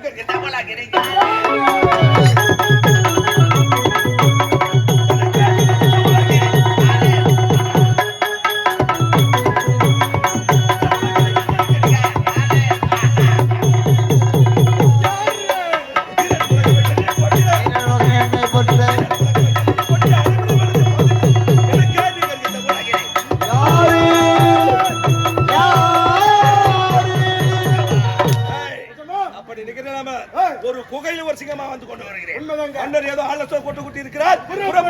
Digo que estamos la querella. நாம ஒரு குகையில் ஒரு சிங்கமா வந்து கொண்டு வருகிறேன். மன்னர் ஏதோ ஆலோசனை கொண்டு கூட்டி இருக்கிறார் மன்னரை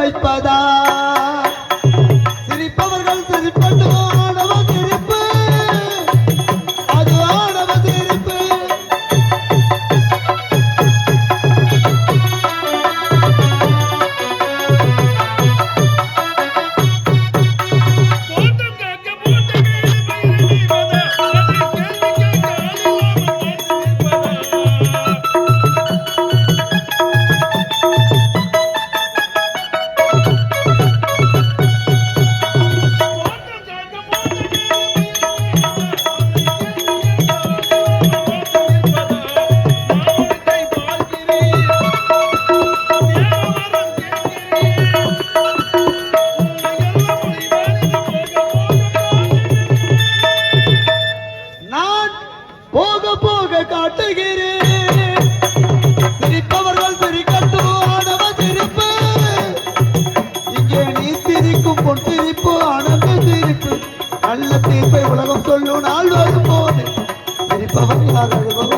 வைப்பதா நாள் வரும் போது சிரிப்பவர் யார் அழுபவர்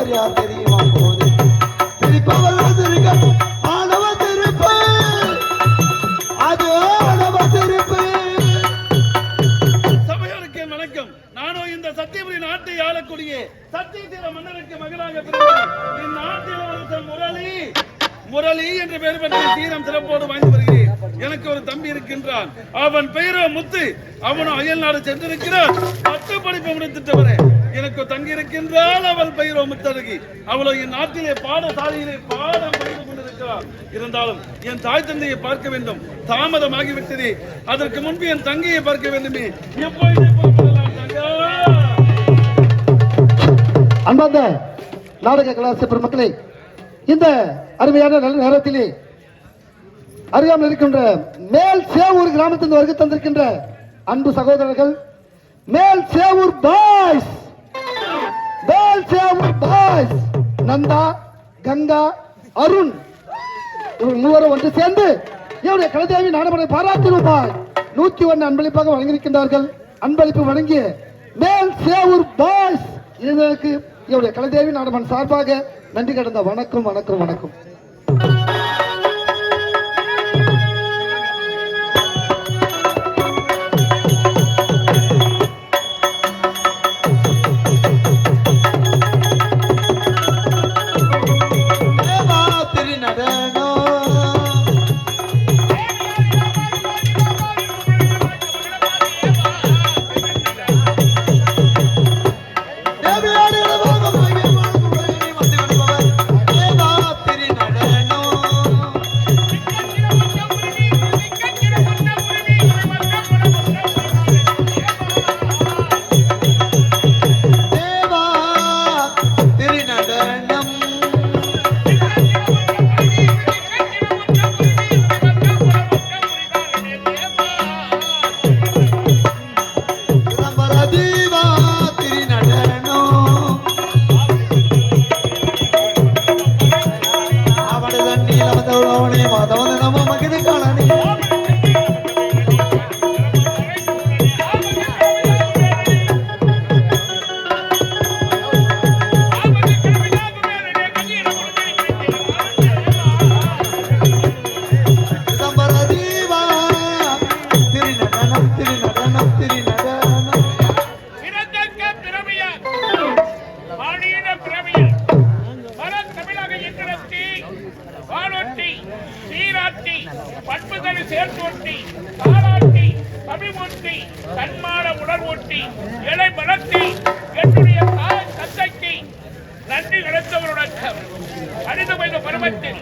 சென்றிருக்கிறான் படிப்பு முடித்துட்டவரே எனக்கு தங்கியிருக்கின்றால் தங்கி இருக்கின்றால் அவள் பயிரோ முத்தழகி அவளோ என் நாட்டிலே பாடசாலையிலே பாடம் படித்துக் கொண்டிருக்கிறார் இருந்தாலும் என் தாய் தந்தையை பார்க்க வேண்டும். தாமதமாகிவிட்டது. அதற்கு முன்பு என் தங்கையை பார்க்க வேண்டுமே. எப்பொழுது அன்பார்ந்த நாடக கலாச பெருமக்களே இந்த அருமையான நல்ல நேரத்திலே அருகாமல் இருக்கின்ற மேல் சேவூர் கிராமத்திலிருந்து வருகை தந்திருக்கின்ற அன்பு சகோதரர்கள் மேல் சேவூர் பாய்ஸ். மேல் சேவூர் பாய்ஸ். நந்தா கங்கா அருண். இவங்க மூவரும் ஒன்று சேர்ந்து இவருடைய கலதேவி நாடகத்தை பாராட்டு ரூபாய் நூத்தி ஒன்று அன்பளிப்பாக வழங்கியிருக்கின்றார்கள். அன்பளிப்பு வழங்கிய மேல் சேவூர் பாய்ஸ். இதற்கு இவருடைய கலதேவி நாடகன் சார்பாக நன்றி கடந்த வணக்கம் வணக்கம் வணக்கம். பண்புதல் சேர்த்தோட்டி, தமிழ்மூர்த்தி, தன்மான உணர்வூட்டி, இலை மலர்த்தி, என்னுடைய தாய் தந்தைக்கு நன்றி கிடைத்தவருடன் அணிந்து வைத்த பருவத்தில்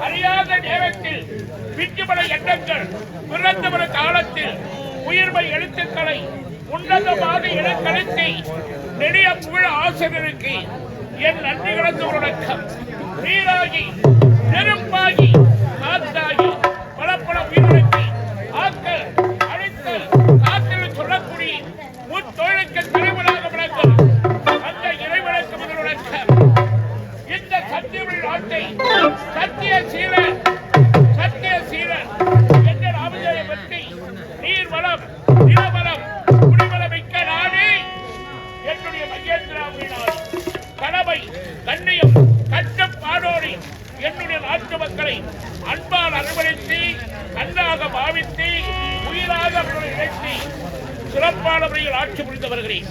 அறியாத நேரத்தில் விஞ்சுமல எண்ணங்கள் பிறந்தவர காலத்தில் உயிர்மை எழுத்துக்களை உன்னதமாக இனக்கணித்து நெடிய புகழ் ஆசிரியருக்கு என் நன்றி கிடந்தவருடன் நீராகி நெருப்பாகி சிறப்பான முறையில் ஆட்சி புரிந்து வருகிறேன்.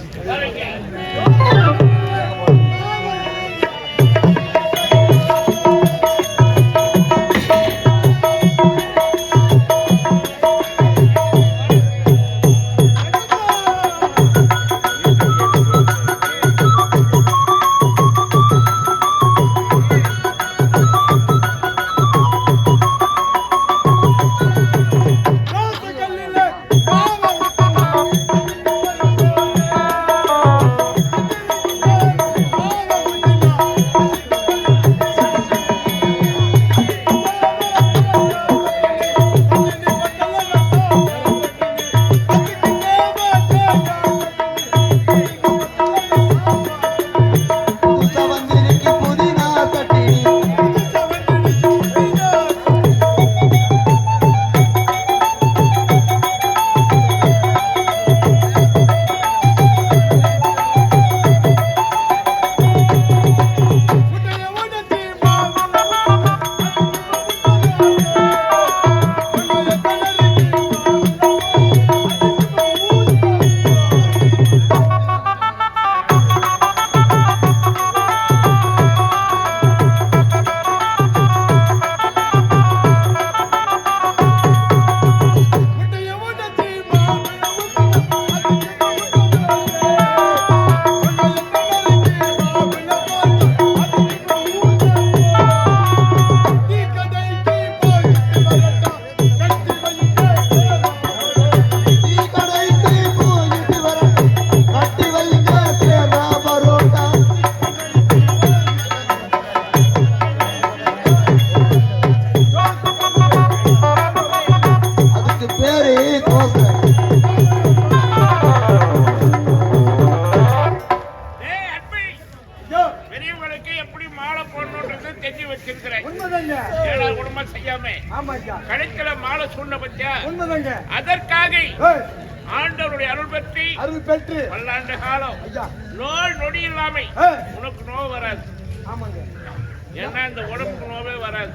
ஏன்னா இந்த உடம்புக்கு நோவே வராது.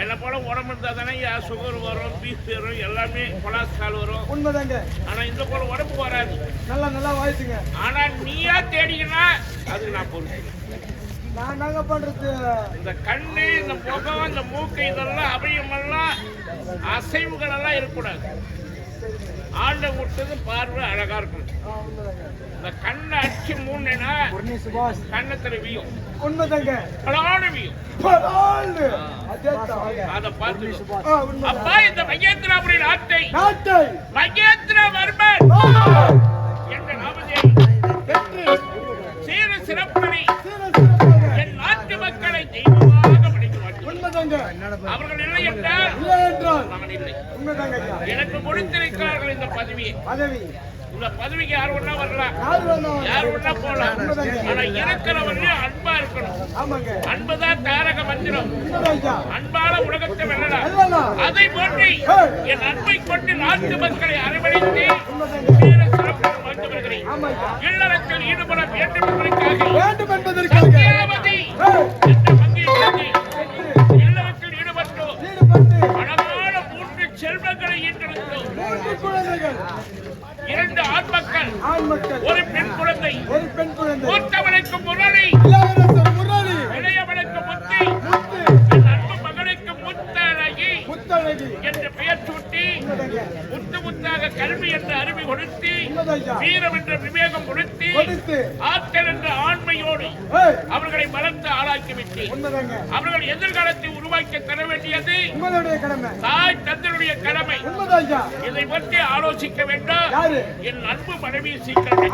என்னை போல உடம்பு இருந்தா தானே சுகர் வரும் பீஸ் வரும் எல்லாமே கொலாஸ்ட்ரால் வரும். உண்மைதாங்க. ஆனா இந்த போல உடம்பு வராது. நல்லா நல்லா வாழ்த்துங்க ஆனா நீயா தேடிக்கினா அதுக்கு நான் பொறுப்பு. நான் நாங்க பண்றது? இந்த கண்ணு இந்த முகம் இந்த மூக்கு இதெல்லாம் அவயமெல்லாம் அசைவுகள் எல்லாம் இருக்கக்கூடாது. ஆண்ட விட்டது பார்வை அழகா இருக்கணும். உண்மைதாங்க இந்த கண்ணை அடிச்சு மூணுனா சுபாஷ். கண்ணத்துல வியும். உண்மைதாங்க. அழகான வியும். அதை பார்த்து. அப்பா இந்த மகேந்திராபுரி நாட்டை. நாட்டை. மகேந்திரவர்மன். என்ற பெற்று சீர சிறப்பாக. என் நாட்டு மக்களை தெய்வமாக உண்மைதாங்க. அவர்கள் இல்லை என்றால் இல்லை என்றால் நான் இல்லை. உண்மைதாங்க ஐயா. எனக்கு கொடுத்திருக்கிறார்கள் இந்த பதவியை. பதவி. இந்த பதவிக்கு யார் ஒண்ணா வரலாம் யார் ஒண்ணா போலாம் ஆனா இருக்கிறவரையும் அன்பா இருக்கணும். அன்புதான் தாரக மந்திரம். அன்பால உலகத்தை வெல்லலாம். அதை போன்று ஏய். என் அன்பை கொண்டு நாட்டு மக்களை அரவணைத்து. இல்லறத்தில் ஈடுபட வேண்டும் என்பதற்காக வேண்டும் என்பதற்காக. என்ற வங்கியை கட்டி இல்லறத்தில் ஈடுபட்டு ஈடுபட்டு. அழகான மூன்று செல்வங்களை குழந்தைகள். இரண்டு ஆண் மக்கள் ஒரு பெண் குழந்தை. ஒரு பெண் குழந்தை. மூத்தவனுக்கு முரளி. அறிவு கொடுத்து. வீரம் என்ற விவேகம் கொடுத்து ஆற்றல் என்ற ஆண்மையோடு அவர்களை வளர்த்து ஆளாக்கி விட்டேன் உண்மைதாங்க அவர்கள் எதிர்காலத்தை உருவாக்கி தர வேண்டியது தாய் தந்தனுடைய கடமை. இதை பற்றி ஆலோசிக்க வேண்டாம்? என் அன்பு மனைவி சீக்கிரம்.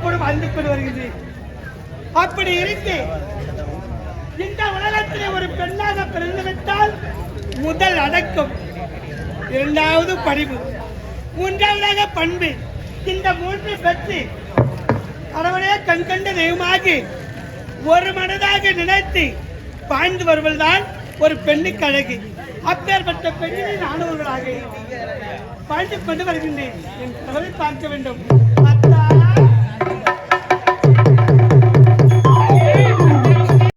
சீரும் சிறப்போடு வாழ்ந்து கொண்டு வருகிறது. அப்படி இருந்து இந்த உலகத்திலே ஒரு பெண்ணாக பிறந்துவிட்டால் முதல் அடக்கம் இரண்டாவது பணிவு. மூன்றாவதாக பண்பு. இந்த மூன்று பெற்று கடவுளே கண்கண்ட தெய்வமாகி ஒரு மனதாக நினைத்து வாழ்ந்து வருவதுதான் ஒரு பெண்ணுக்கு அழகு. அப்பேற்பட்ட பெண்ணினை நானூறுகளாக வாழ்ந்து கொண்டு வருகின்றேன். என் கடவுளை பார்க்க வேண்டும்.